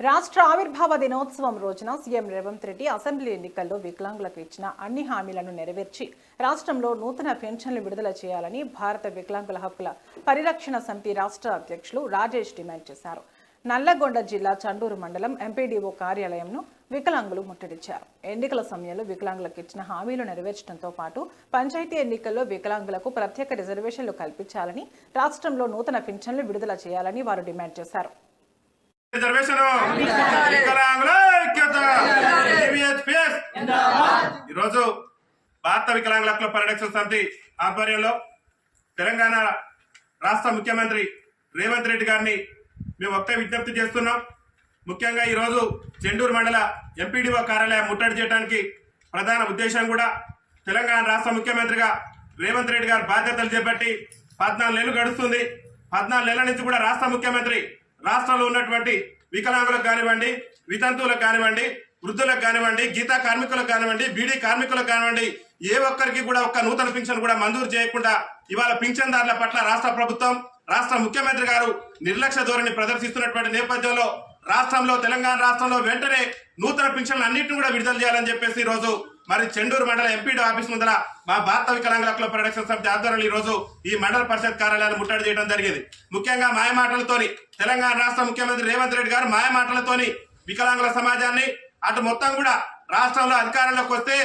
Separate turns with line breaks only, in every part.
రాష్ట్ర ఆవిర్భావ దినోత్సవం రోజున సీఎం రేవంత్ రెడ్డి అసెంబ్లీ ఎన్నికల్లో వికలాంగులకు ఇచ్చిన అన్ని హామీలను నెరవేర్చి రాష్ట్రంలో నూతన పెన్షన్లు విడుదల చేయాలని భారత వికలాంగుల హక్కుల పరిరక్షణ సమితి రాష్ట్ర అధ్యక్షులు రాజేష్ డిమాండ్ చేశారు. నల్లగొండ జిల్లా చండూరు మండలం ఎంపీడీఓ కార్యాలయంను వికలాంగులు ముట్టడించారు. ఎన్నికల సమయంలో వికలాంగులకు ఇచ్చిన హామీలు నెరవేర్చడంతో పాటు పంచాయతీ ఎన్నికల్లో వికలాంగులకు ప్రత్యేక రిజర్వేషన్లు కల్పించాలని రాష్ట్రంలో నూతన పెన్షన్లు విడుదల చేయాలని వారు డిమాండ్ చేశారు.
రిజర్వేషన్. వికలాంగుల ఐక్యత. ఈరోజు భారత వికలాంగుల హక్కుల పరిరక్షణ సమితి ఆధ్వర్యంలో తెలంగాణ రాష్ట్ర ముఖ్యమంత్రి రేవంత్ రెడ్డి గారిని మేము ఒకటే విజ్ఞప్తి చేస్తున్నాం. ముఖ్యంగా ఈరోజు చెండూరు మండల ఎంపీడీఓ కార్యాలయం ముట్టడి చేయడానికి ప్రధాన ఉద్దేశం కూడా తెలంగాణ రాష్ట్ర ముఖ్యమంత్రిగా రేవంత్ రెడ్డి గారు బాధ్యతలు చేపట్టి పద్నాలుగు నెలలు గడుస్తుంది. పద్నాలుగు నెలల నుంచి కూడా రాష్ట్ర ముఖ్యమంత్రి రాష్ట్రంలో ఉన్నటువంటి వికలాంగులకు కానివ్వండి వితంతువులకు కానివ్వండి వృద్ధులకు కానివ్వండి గీతా కార్మికులకు కానివ్వండి బీడీ కార్మికులకు కానివ్వండి ఏ ఒక్కరికి కూడా ఒక్క నూతన పింఛన్ కూడా మంజూరు చేయకుండా ఇవాళ పింఛన్దారుల పట్ల రాష్ట్ర ప్రభుత్వం రాష్ట్ర ముఖ్యమంత్రి గారు నిర్లక్ష్య ధోరణి ప్రదర్శిస్తున్నటువంటి నేపథ్యంలో రాష్ట్రంలో తెలంగాణ రాష్ట్రంలో వెంటనే నూతన పింఛన్లు అన్నింటిని కూడా విడుదల చేయాలని చెప్పేసి ఈ రోజు మరి చెండూరు మండల ఎంపీడీ ఆఫీస్ ముందర మా భారత వికలాంగుల హక్కుల పరిరక్షణ సమితి ఆధ్వర్యంలో ఈ రోజు ఈ మండల పరిషత్ కార్యాలయాన్ని ముట్టడి చేయడం జరిగింది. ముఖ్యంగా మాయమాటలతోని తెలంగాణ రాష్ట్ర ముఖ్యమంత్రి రేవంత్ రెడ్డి గారు మాయమాటలతోని వికలాంగుల సమాజాన్ని అటు మొత్తం కూడా రాష్ట్రంలో అధికారంలోకి వస్తే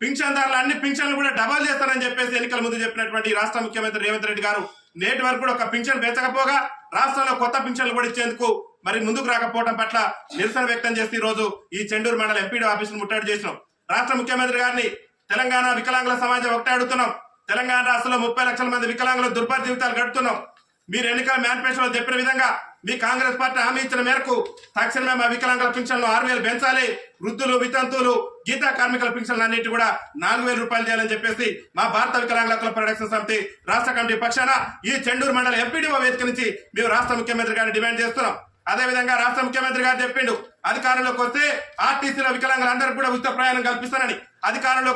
పింఛన్దారులు అన్ని పింఛన్లు కూడా డబల్ చేస్తారని చెప్పేసి ఎన్నికల ముందు చెప్పినటువంటి ఈ రాష్ట్ర ముఖ్యమంత్రి రేవంత్ రెడ్డి గారు నేటి వరకు కూడా ఒక పింఛన్ పెంచకపోగా రాష్ట్రంలో కొత్త పింఛన్లు కూడా ఇచ్చేందుకు మరి ముందుకు రాకపోవడం పట్ల నిరసన వ్యక్తం చేసి ఈ రోజు ఈ చెండూరు మండల ఎంపీడీ ఆఫీసును ముట్టడి చేసినాం. రాష్ట్ర ముఖ్యమంత్రి గారిని తెలంగాణ వికలాంగుల సమాజం ఒకటే అడుగుతున్నాం. తెలంగాణ రాష్ట్రంలో ముప్పై లక్షల మంది వికలాంగులు దుర్భర జీవితాలు గడుపుతున్నాం. మీరు ఎన్నికల మేనిఫెస్టోలో చెప్పిన విధంగా మీ కాంగ్రెస్ పార్టీ హామీ ఇచ్చిన మేరకు తక్షణమే మా వికలాంగుల పింఛన్లు ఆరు వేలు పెంచాలి. వృద్ధులు వితంతువులు గీతా కార్మికుల పింఛన్లు అన్నిటి కూడా నాలుగు వేల రూపాయలు చేయాలని చెప్పేసి మా భారత వికలాంగుల హక్కుల ప్రొడక్షన్ సమితి రాష్ట్ర కమిటీ పక్షాన ఈ చెండూరు మండల ఎంపీడీఓ వేదిక నుంచి మేము రాష్ట్ర ముఖ్యమంత్రి గారిని డిమాండ్ చేస్తున్నాం. అదే విధంగా రాష్ట్ర ముఖ్యమంత్రి గారు చెప్పిండు. అధికారంలోకి వస్తే ఆర్టీసీలో వికలాంగులందరికీ కూడా ఉచిత ప్రయాణం కల్పిస్తానని. అధికారంలో